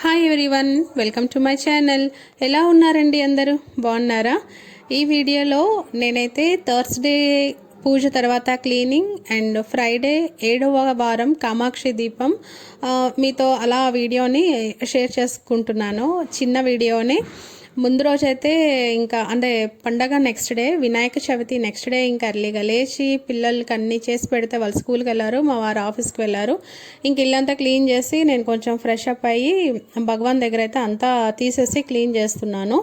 Hi everyone welcome to my channel ఎలా ఉన్నారండి అందరూ? బాగున్నారా? ఈ వీడియోలో నేనైతే థర్స్డే పూజ తర్వాత క్లీనింగ్ అండ్ ఫ్రైడే ఏడవ వారం కామాక్షి దీపం. మీతో అలా వీడియోని షేర్ చేసుకుంటున్నాను. చిన్న వీడియోని. ముందు రోజైతే ఇంకా అంటే పండగ next day Vinayaka Chavithi next day ఇంకా ఎర్లీగా లేచి పిల్లలకి అన్నీ చేసి పెడితే వాళ్ళు స్కూల్కి వెళ్ళారు మా వారు ఆఫీస్కి వెళ్ళారు. ఇంక ఇల్లంతా క్లీన్ చేసి నేను కొంచెం ఫ్రెష్ అప్ అయ్యి భగవాన్ దగ్గర అయితే అంతా తీసేసి క్లీన్ చేస్తున్నాను.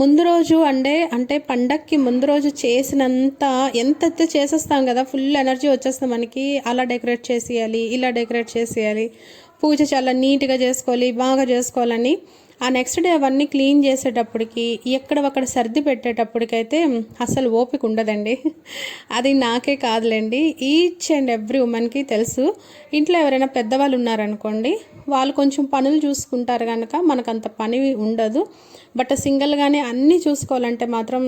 ముందు రోజు అంటే అంటే పండక్కి ముందు రోజు చేసినంత ఎంత అయితే చేసేస్తాం కదా ఫుల్ ఎనర్జీ వచ్చేస్తుంది మనకి. అలా డెకరేట్ చేసేయాలి ఇలా డెకరేట్ చేసేయాలి. పూజ చాలా నీట్గా చేసుకోవాలి బాగా చేసుకోవాలని. ఆ నెక్స్ట్ డే అవన్నీ క్లీన్ చేసేటప్పటికి ఎక్కడ అక్కడ సర్ది పెట్టేటప్పటికైతే అసలు ఓపిక ఉండదండి. అది నాకే కాదులేండి. ఈచ్ అండ్ ఎవ్రీ ఉమెన్కి తెలుసు. ఇంట్లో ఎవరైనా పెద్దవాళ్ళు ఉన్నారనుకోండి వాళ్ళు కొంచెం పనులు చూసుకుంటారు కనుక మనకు అంత పని ఉండదు. బట్ సింగిల్గానే అన్నీ చూసుకోవాలంటే మాత్రం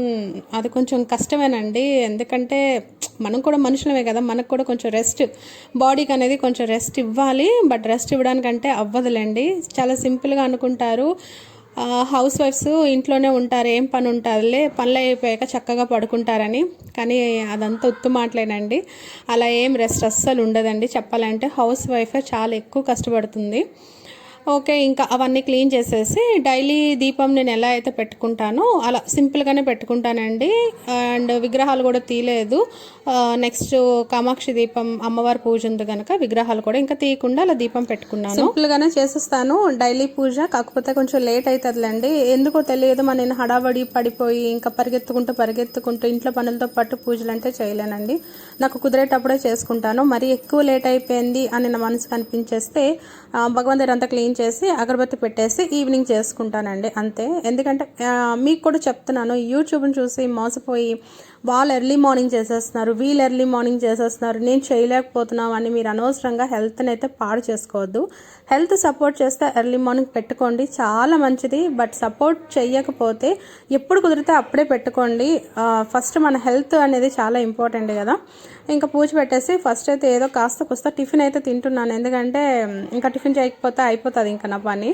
అది కొంచెం కష్టమేనండి. ఎందుకంటే మనం కూడా మనుషులమే కదా మనకు కూడా కొంచెం రెస్ట్ బాడీకి అనేది కొంచెం రెస్ట్ ఇవ్వాలి. బట్ రెస్ట్ ఇవ్వడానికంటే అవ్వదులేండి. చాలా సింపుల్గా అనుకుంటారు. హౌస్ వైఫ్స్ ఇంట్లోనే ఉంటారు ఏం పని ఉంటారులే పనులు అయిపోయాక చక్కగా పడుకుంటారని. కానీ అదంతా ఉత్తు మాటలేనండి. అలా ఏం రెస్ట్ అస్సలు ఉండదండి చెప్పాలంటే. హౌస్ వైఫ్ చాలా ఎక్కువ కష్టపడుతుంది. ఓకే ఇంకా అవన్నీ క్లీన్ చేసేసి డైలీ దీపం నేను ఎలా అయితే పెట్టుకుంటానో అలా సింపుల్గానే పెట్టుకుంటానండి. అండ్ విగ్రహాలు కూడా తీయలేదు. నెక్స్ట్ కామాక్షి దీపం అమ్మవారి పూజ ఉంది కనుక విగ్రహాలు కూడా ఇంకా తీయకుండా అలా దీపం పెట్టుకున్నాను. సింపుల్గానే చేసేస్తాను. డైలీ పూజ కాకపోతే కొంచెం లేట్ అవుతుందిలేండి ఎందుకో తెలియదు మన నేను హడావడి పడిపోయి ఇంకా పరిగెత్తుకుంటూ పరిగెత్తుకుంటూ ఇంట్లో పనులతో పాటు పూజలు అంటే చేయలేనండి. నాకు కుదిరేటప్పుడే చేసుకుంటాను. మరి ఎక్కువ లేట్ అయిపోయింది అని నా మనసుకు అనిపించేస్తే భగవంతుడు అంతా క్లీన్ చేసి అగరబత్తి పెట్టేసి ఈవినింగ్ చేసుకుంటానండి అంతే. ఎందుకంటే మీకు కూడా చెప్తున్నాను యూట్యూబ్ని చూసి మోసపోయి వాళ్ళు ఎర్లీ మార్నింగ్ చేసేస్తున్నారు వీళ్ళు ఎర్లీ మార్నింగ్ చేసేస్తున్నారు నేను చేయలేకపోతున్నాం అని మీరు అనవసరంగా హెల్త్ని అయితే పాడు చేసుకోవద్దు. హెల్త్ సపోర్ట్ చేస్తే ఎర్లీ మార్నింగ్ పెట్టుకోండి చాలా మంచిది. బట్ సపోర్ట్ చేయకపోతే ఎప్పుడు కుదిరితే అప్పుడే పెట్టుకోండి. ఫస్ట్ మన హెల్త్ అనేది చాలా ఇంపార్టెంట్ కదా. ఇంకా పూజ పెట్టేసి ఫస్ట్ అయితే ఏదో కాస్త కుస్త టిఫిన్ అయితే తింటున్నాను. ఎందుకంటే ఇంకా టిఫిన్ చేయకపోతే అయిపోతుంది ఇంకా నా పని.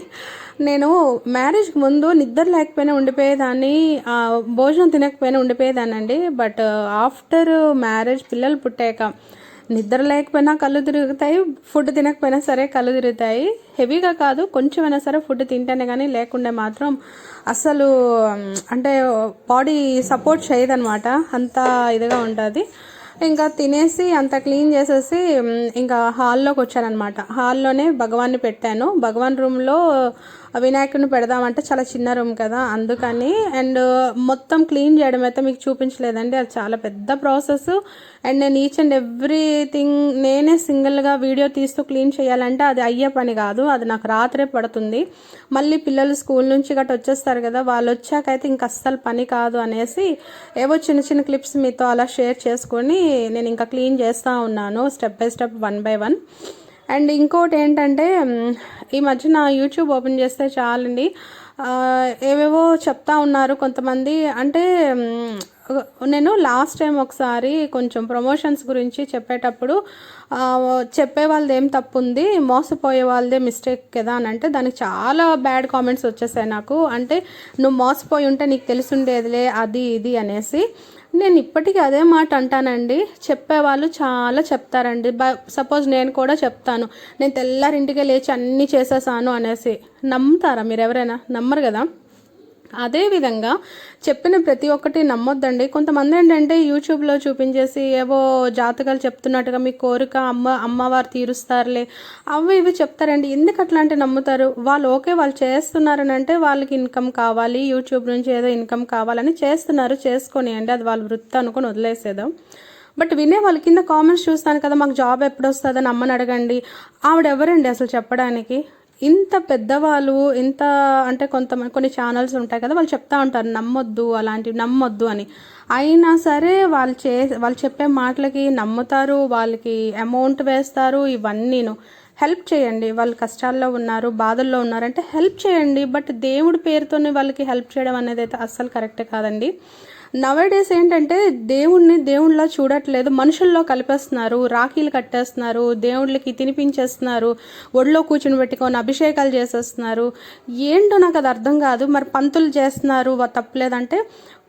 నేను మ్యారేజ్కి ముందు నిద్ర లేకపోయినా ఉండిపోయేదాన్ని భోజనం తినకపోయినా ఉండిపోయేదానండి బట్ ఆఫ్టర్ మ్యారేజ్ పిల్లలు పుట్టాక నిద్ర లేకపోయినా కళ్ళు తిరుగుతాయి ఫుడ్ తినకపోయినా సరే కళ్ళు తిరుగుతాయి. హెవీగా కాదు కొంచెమైనా సరే ఫుడ్ తింటేనే కానీ లేకుండా మాత్రం అసలు అంటే బాడీ సపోర్ట్ చేయదనమాట అంత ఇదిగా ఉంటుంది. ఇంకా తినేసి అంత క్లీన్ చేసేసి ఇంకా హాల్లోకి వచ్చానమాట హాల్లోనే భగవాన్ని పెట్టాను. భగవాన్ రూమ్లో వినాయకుడిని పెడదామంటే చాలా చిన్న రూమ్ కదా. అందుకని అండ్ మొత్తం క్లీన్ చేయడం అయితే మీకు చూపించలేదండి. అది చాలా పెద్ద ప్రాసెస్. అండ్ నేను ఈచ్ అండ్ ఎవ్రీథింగ్ నేనే సింగిల్గా వీడియో తీస్తూ క్లీన్ చేయాలంటే అది అయ్యే పని కాదు. అది నాకు రాత్రే పడుతుంది. మళ్ళీ పిల్లలు స్కూల్ నుంచి గట్రా వచ్చేస్తారు కదా. వాళ్ళు వచ్చాకైతే ఇంక అస్సలు పని కాదు అనేసి ఏవో చిన్న చిన్న క్లిప్స్ మీతో అలా షేర్ చేసుకొని నేను ఇంకా క్లీన్ చేస్తూ ఉన్నాను step by step one by one. And ఇంకోటి ఏంటంటే ఈ మధ్య నా యూట్యూబ్ ఓపెన్ చేస్తే చాలండి. ఏవేవో చెప్తా ఉన్నారు కొంతమంది. అంటే నేను లాస్ట్ టైం ఒకసారి కొంచెం ప్రమోషన్స్ గురించి చెప్పేటప్పుడు చెప్పే వాళ్ళది ఏం తప్పు ఉంది మోసపోయే వాళ్ళదే మిస్టేక్ కదా అని అంటే దానికి చాలా బ్యాడ్ కామెంట్స్ వచ్చేసాయి నాకు. అంటే నువ్వు మోసపోయి ఉంటే నీకు తెలిసి ఉండేదిలే అది ఇది అనేసి. నేను ఇప్పటికీ అదే మాట అంటానండి. చెప్పేవాళ్ళు చాలా చెప్తారండి. బ సపోజ్ నేను కూడా చెప్తాను. నేను తెల్లారింటికే లేచి అన్నీ చేసేసాను అనేసి. నమ్ముతారా మీరు ఎవరైనా నమ్మరు కదా? అదే విధంగా చెప్పిన ప్రతి ఒక్కటి నమ్మొద్దండి. కొంతమంది ఏంటంటే యూట్యూబ్లో చూపించేసి ఏవో జాతకాలు చెప్తున్నట్టుగా మీ కోరిక అమ్మ అమ్మవారు తీరుస్తారులే అవి ఇవి చెప్తారండి. ఎందుకు అట్లాంటి నమ్ముతారు? వాళ్ళు ఓకే వాళ్ళు చేస్తున్నారని అంటే వాళ్ళకి ఇన్కమ్ కావాలి యూట్యూబ్ నుంచి ఏదో ఇన్కమ్ కావాలని చేస్తున్నారు చేసుకొని అండి. అది వాళ్ళ వృత్తి అనుకొని వదిలేసేదాం బట్ వినే వాళ్ళ కింద కామెంట్స్ చూస్తాను కదా మాకు జాబ్ ఎప్పుడు వస్తుందని అమ్మని అడగండి. ఆవిడ ఎవరండి అసలు చెప్పడానికి? ఇంత పెద్దవాళ్ళు ఇంత అంటే కొంతమంది కొన్ని ఛానల్స్ ఉంటాయి కదా వాళ్ళు చెప్తా ఉంటారు నమ్మొద్దు అలాంటివి నమ్మొద్దు అని. అయినా సరే వాళ్ళు చే వాళ్ళు చెప్పే మాటలకి నమ్ముతారు వాళ్ళకి అమౌంట్ వేస్తారు ఇవన్నీను. హెల్ప్ చేయండి. వాళ్ళు కష్టాల్లో ఉన్నారు బాధల్లో ఉన్నారంటే హెల్ప్ చేయండి. బట్ దేవుడి పేరుతోనే వాళ్ళకి హెల్ప్ చేయడం అనేది అయితే అస్సలు కరెక్ట్ కాదండి. నవేడేస్ ఏంటంటే దేవుణ్ణి దేవుళ్ళ చూడట్లేదు మనుషుల్లో కలిపేస్తున్నారు రాఖీలు కట్టేస్తున్నారు దేవుళ్ళకి తినిపించేస్తున్నారు ఒళ్ళో కూర్చుని పెట్టుకొని అభిషేకాలు చేసేస్తున్నారు. ఏంటో నాకు అది అర్థం కాదు. మరి పంతులు చేస్తున్నారు తప్పలేదంటే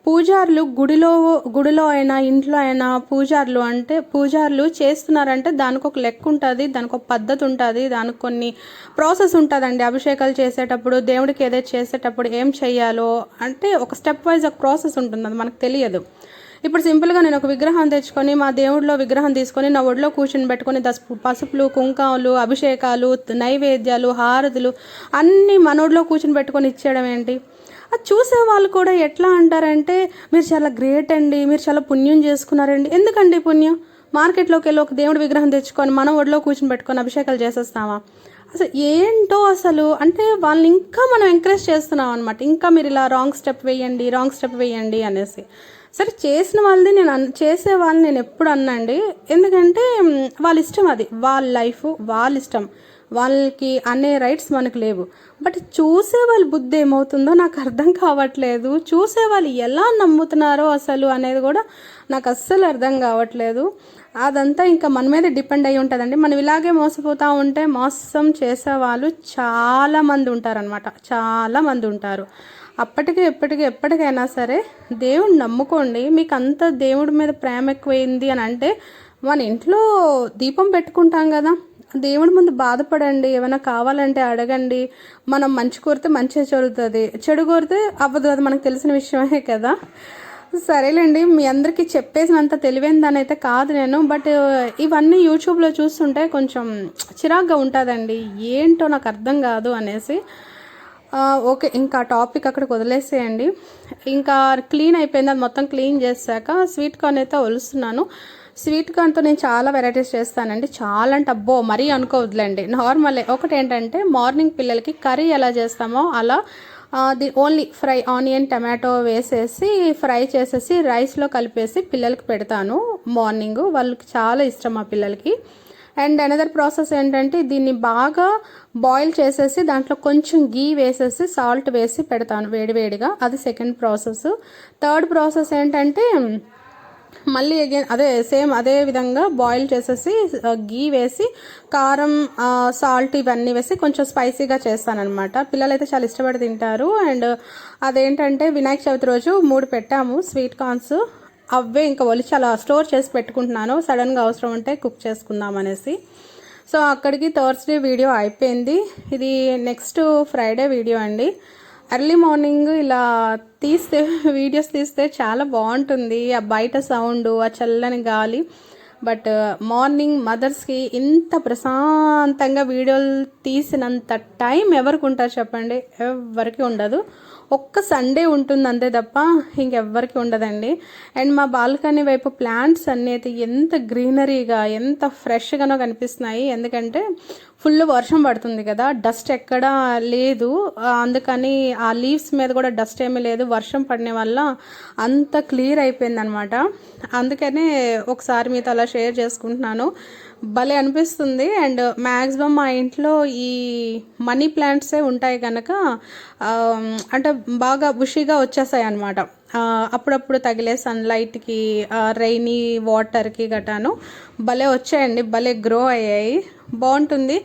పూజారులు గుడిలో గుడిలో అయినా ఇంట్లో అయినా పూజారులు అంటే పూజారులు చేస్తున్నారంటే దానికి ఒక లెక్క ఉంటుంది దానికి ఒక పద్ధతి ఉంటుంది దానికి కొన్ని ప్రాసెస్ ఉంటుందండి. అభిషేకాలు చేసేటప్పుడు దేవుడికి ఏదైతే చేసేటప్పుడు ఏం చెయ్యాలో అంటే ఒక స్టెప్ వైజ్ ఒక ప్రాసెస్ ఉంటుంది అది మనకు తెలియదు. ఇప్పుడు సింపుల్గా నేను ఒక విగ్రహం తెచ్చుకొని మా దేవుడిలో విగ్రహం తీసుకొని నా ఒడిలో కూర్చుని పెట్టుకొని దస్ పసుపులు కుంకాలు అభిషేకాలు నైవేద్యాలు హారతులు అన్నీ మనోడిలో కూర్చుని పెట్టుకొని ఇచ్చేయడం ఏంటి? అది చూసే వాళ్ళు కూడా ఎట్లా అంటారంటే మీరు చాలా గ్రేట్ అండి మీరు చాలా పుణ్యం చేసుకున్నారండి. ఎందుకండి పుణ్యం? మార్కెట్లోకి వెళ్ళి ఒక దేవుడి విగ్రహం తెచ్చుకొని మనం ఒడిలో కూర్చుని పెట్టుకొని అభిషేకాలు చేసేస్తామా అసలు ఏంటో అసలు? అంటే వాళ్ళని ఇంకా మనం ఎంకరేజ్ చేస్తున్నాం అనమాట ఇంకా మీరు ఇలా రాంగ్ స్టెప్ వేయండి రాంగ్ స్టెప్ వేయండి అనేసి. సరే చేసిన వాళ్ళది నేను అన్ చేసే వాళ్ళని నేను ఎప్పుడు అన్నండి. ఎందుకంటే వాళ్ళ ఇష్టం అది. వాళ్ళ లైఫ్ వాళ్ళ ఇష్టం. వాళ్ళకి అనే రైట్స్ మనకు లేవు. బట్ చూసే వాళ్ళ బుద్ధి ఏమవుతుందో నాకు అర్థం కావట్లేదు. చూసే వాళ్ళు ఎలా నమ్ముతున్నారో అసలు అనేది కూడా నాకు అస్సలు అర్థం కావట్లేదు. అదంతా ఇంకా మన మీద డిపెండ్ అయి ఉంటుందండి. మనం ఇలాగే మోసపోతూ ఉంటే మోసం చేసే వాళ్ళు ఉంటారనమాట చాలామంది ఉంటారు. అప్పటికి ఎప్పటికి ఎప్పటికైనా సరే దేవుడిని నమ్ముకోండి. మీకు అంత దేవుడి మీద ప్రేమ ఎక్కువైంది అని అంటే మన ఇంట్లో దీపం పెట్టుకుంటాం కదా. దేవుడి ముందు బాధపడండి ఏమైనా కావాలంటే అడగండి. మనం మంచి కోరితే మంచిగా జరుగుతుంది. చెడు కోరితే అవ్వదు అది మనకు తెలిసిన విషయమే కదా. సరేలేండి మీ అందరికీ చెప్పేసినంత తెలివైందని అయితే కాదు నేను బట్ ఇవన్నీ యూట్యూబ్లో చూస్తుంటే కొంచెం చిరాగ్గా ఉంటుందండి. ఏంటో నాకు అర్థం కాదు అనేసి. ఓకే ఇంకా టాపిక్ అక్కడికి వదిలేసేయండి. ఇంకా క్లీన్ అయిపోయింది అది మొత్తం క్లీన్ చేశాక స్వీట్ కార్న్ అయితే ఒలుస్తున్నాను. స్వీట్ కార్న్తో నేను చాలా వెరైటీస్ చేస్తానండి. చాలా అంటే అబ్బో మరీ అనుకోవద్దులేండి. నార్మలే. ఒకటి ఏంటంటే మార్నింగ్ పిల్లలకి కర్రీ ఎలా చేస్తామో అలా the only fry onion tomato వేసేసి ఫ్రై చేసేసి రైస్లో కలిపేసి పిల్లలకి పెడతాను మార్నింగ్. వాళ్ళకి చాలా ఇష్టం మా పిల్లలకి. అండ్ అనదర్ ప్రాసెస్ ఏంటంటే దీన్ని బాగా బాయిల్ చేసేసి దాంట్లో కొంచెం గీ వేసేసి సాల్ట్ వేసి పెడతాను వేడివేడిగా అది సెకండ్ ప్రాసెస్. థర్డ్ ప్రాసెస్ ఏంటంటే మళ్ళీ అగైన్ అదే సేమ్ అదే విధంగా బాయిల్ చేసేసి గీ వేసి కారం సాల్ట్ ఇవన్నీ వేసి కొంచెం స్పైసీగా చేస్తానమాట పిల్లలు అయితే చాలా ఇష్టపడి తింటారు. అండ్ అదేంటంటే వినాయక చవితి రోజు మూడు పెట్టాము స్వీట్ కార్న్స్ అవే ఇంకా ఒలిచి అలా స్టోర్ చేసి పెట్టుకుంటున్నాను. సడన్గా అవసరం ఉంటే కుక్ చేసుకుందాం అనేసి. సో అక్కడికి థర్స్డే వీడియో అయిపోయింది. ఇది నెక్స్ట్ ఫ్రైడే వీడియో అండి. ఎర్లీ మార్నింగ్ ఇలా తీస్తే వీడియోస్ తీస్తే చాలా బాగుంటుంది. ఆ బయట సౌండ్ ఆ చల్లని గాలి. బట్ మార్నింగ్ మదర్స్కి ఇంత ప్రశాంతంగా వీడియోలు తీసినంత టైం ఎవరికి ఉంటారు చెప్పండి? ఎవరికి ఉండదు. ఒక్క సండే ఉంటుంది అంతే తప్ప ఇంకెవ్వరికి ఉండదండి. అండ్ మా బాల్కనీ వైపు ప్లాంట్స్ అన్నీ అయితే ఎంత గ్రీనరీగా ఎంత ఫ్రెష్గానో కనిపిస్తున్నాయి. ఎందుకంటే ఫుల్ వర్షం పడుతుంది కదా. డస్ట్ ఎక్కడా లేదు. అందుకని ఆ లీవ్స్ మీద కూడా డస్ట్ ఏమీ లేదు. వర్షం పడిన వల్ల అంత క్లియర్ అయిపోయింది అనమాట అందుకనే ఒకసారి మీతో అలా షేర్ చేసుకుంటున్నాను. భలే అనిపిస్తుంది. అండ్ మ్యాక్సిమం మా ఇంట్లో ఈ మనీ ప్లాంట్సే ఉంటాయి కనుక అంటే బాగా బుషిగా వచ్చేస్తాయి అనమాట అప్పుడప్పుడు తగిలే సన్లైట్కి రైనీ వాటర్కి గటాను భలే వచ్చాయండి భలే గ్రో అయ్యాయి. బాగుంటుంది.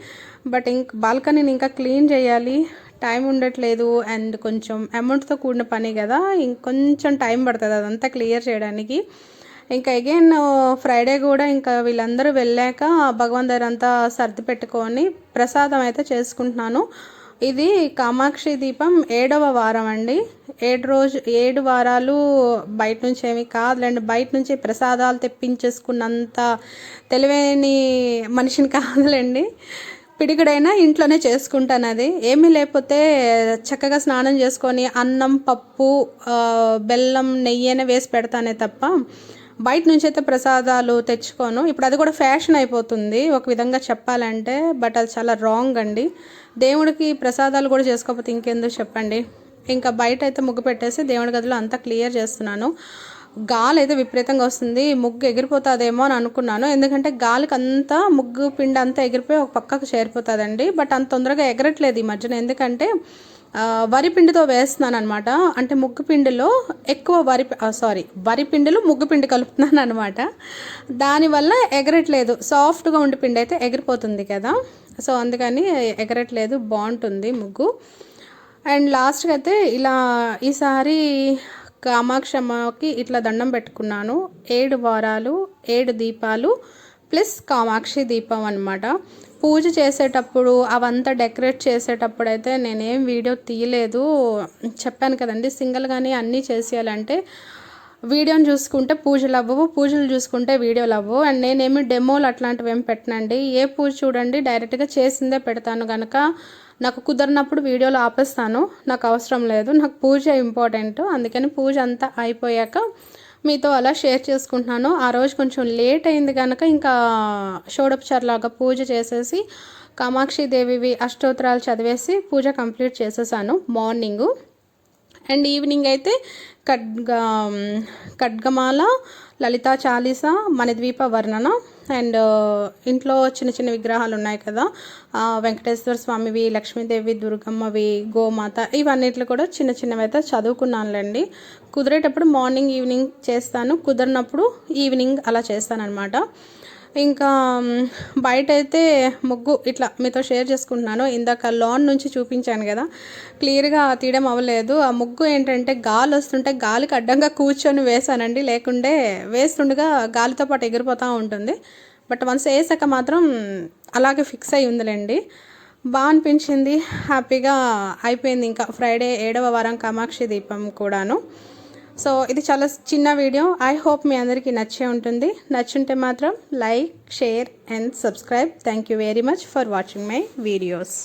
బట్ ఇంక బాల్కనీని ఇంకా క్లీన్ చేయాలి టైం ఉండట్లేదు అండ్ కొంచెం అమౌంట్తో కూడిన పని కదా ఇంకొంచెం టైం పడుతుంది అదంతా క్లియర్ చేయడానికి. ఇంకా అగైన్ ఫ్రైడే కూడా ఇంకా వీళ్ళందరూ వెళ్ళాక భగవాన్ దగ్గర అంతా సర్ది పెట్టుకొని ప్రసాదం అయితే చేసుకుంటున్నాను. ఇది కామాక్షి దీపం ఏడవ వారం అండి. ఏడు రోజు ఏడు వారాలు బయట నుంచి ఏమి కాదులేండి బయట నుంచి ప్రసాదాలు తెప్పించేసుకున్నంత తెలివైన మనిషిని కాదులేండి. పిడికిడైనా ఇంట్లోనే చేసుకుంటాను అది. ఏమీ లేకపోతే చక్కగా స్నానం చేసుకొని అన్నం పప్పు బెల్లం నెయ్యి అయినా వేసి పెడతానే తప్ప బయట నుంచి అయితే ప్రసాదాలు తెచ్చుకోను. ఇప్పుడు అది కూడా ఫ్యాషన్ అయిపోతుంది. ఒక విధంగా చెప్పాలంటే బట్ అది చాలా రాంగ్ అండి. దేవుడికి ప్రసాదాలు కూడా చేసుకోకపోతే ఇంకెందుకు చెప్పండి? ఇంకా బయట అయితే ముగ్గు పెట్టేసి దేవుడి గదిలో అంతా క్లియర్ చేస్తున్నాను. గాలి అయితే విపరీతంగా వస్తుంది. ముగ్గు ఎగిరిపోతుందేమో అని అనుకున్నాను. ఎందుకంటే గాలికి అంతా ముగ్గు పిండి అంతా ఎగిరిపోయి ఒక పక్కకు చేరిపోతుందండి. బట్ అంత తొందరగా ఎగరట్లేదు ఈ మధ్యన. ఎందుకంటే వరిపిండితో వరి పిండితో వేస్తున్నాను అనమాట అంటే ముగ్గు పిండిలో ఎక్కువ వరి సారీ వరి పిండిలో ముగ్గు పిండి కలుపుతున్నాను అనమాట దానివల్ల ఎగరట్లేదు. సాఫ్ట్గా ఉండే పిండి అయితే ఎగిరిపోతుంది కదా. సో అందుకని ఎగరట్లేదు. బాగుంటుంది ముగ్గు. అండ్ లాస్ట్కి అయితే ఇలా ఈసారి కామాక్షమ్మకి ఇట్లా దండం పెట్టుకున్నాను. ఏడు వారాలు ఏడు దీపాలు ప్లస్ కామాక్షి దీపం అనమాట పూజ చేసేటప్పుడు అవంతా డెకరేట్ చేసేటప్పుడు అయితే నేనేం వీడియో తీయలేదు. చెప్పాను కదండి సింగిల్గానే అన్నీ చేసేయాలంటే వీడియోని చూసుకుంటే పూజలు అవ్వవు పూజలు చూసుకుంటే వీడియోలు అవ్వవు. అండ్ నేనేమి డెమోలు అట్లాంటివి ఏం పెట్టనండి. ఏ పూజ చూడండి డైరెక్ట్గా చేసిందే పెడతాను కనుక నాకు కుదరినప్పుడు వీడియోలు ఆపేస్తాను. నాకు అవసరం లేదు. నాకు పూజ ఇంపార్టెంట్. అందుకని పూజ అంతా అయిపోయాక మీతో అలా షేర్ చేసుకుంటున్నాను. ఆ రోజు కొంచెం లేట్ అయింది కనుక ఇంకా షోడోపచార్లాగా పూజ చేసేసి కామాక్షి దేవివి అష్టోత్తరాలు చదివేసి పూజ కంప్లీట్ చేసేసాను మార్నింగు. అండ్ ఈవినింగ్ అయితే ఖడ్గ ఖడ్గమాల లలితా చాలీస మణిద్వీప వర్ణన అండ్ ఇంట్లో చిన్న చిన్న విగ్రహాలు ఉన్నాయి కదా. వెంకటేశ్వర స్వామివి లక్ష్మీదేవి దుర్గమ్మవి గోమాత ఇవన్నిట్లు కూడా చిన్న చిన్నవి అయితే చదువుకున్నానులేండి. కుదిరేటప్పుడు మార్నింగ్ ఈవినింగ్ చేస్తాను. కుదిరినప్పుడు ఈవినింగ్ అలా చేస్తానన్నమాట. ఇంకా బయట అయితే ముగ్గు ఇట్లా మీతో షేర్ చేసుకుంటున్నాను. ఇందాక లాన్ నుంచి చూపించాను కదా. క్లియర్గా తీయడం అవ్వలేదు. ఆ ముగ్గు ఏంటంటే గాలి వస్తుంటే గాలికి అడ్డంగా కూర్చొని వేసానండి లేకుంటే వేస్తుండగా గాలితో పాటు ఎగిరిపోతూ ఉంటుంది. బట్ వన్స్ వేసాక మాత్రం అలాగే ఫిక్స్ అయి ఉందిలేండి. బాగా అనిపించింది. హ్యాపీగా అయిపోయింది. ఇంకా ఫ్రైడే ఏడవ వారం కామాక్షి దీపం కూడాను. సో ఇది చాలా చిన్న వీడియో. ఐ హోప్ మీ అందరికీ నచ్చే ఉంటుంది. నచ్చుంటే మాత్రం like share and subscribe thank you very much for watching my videos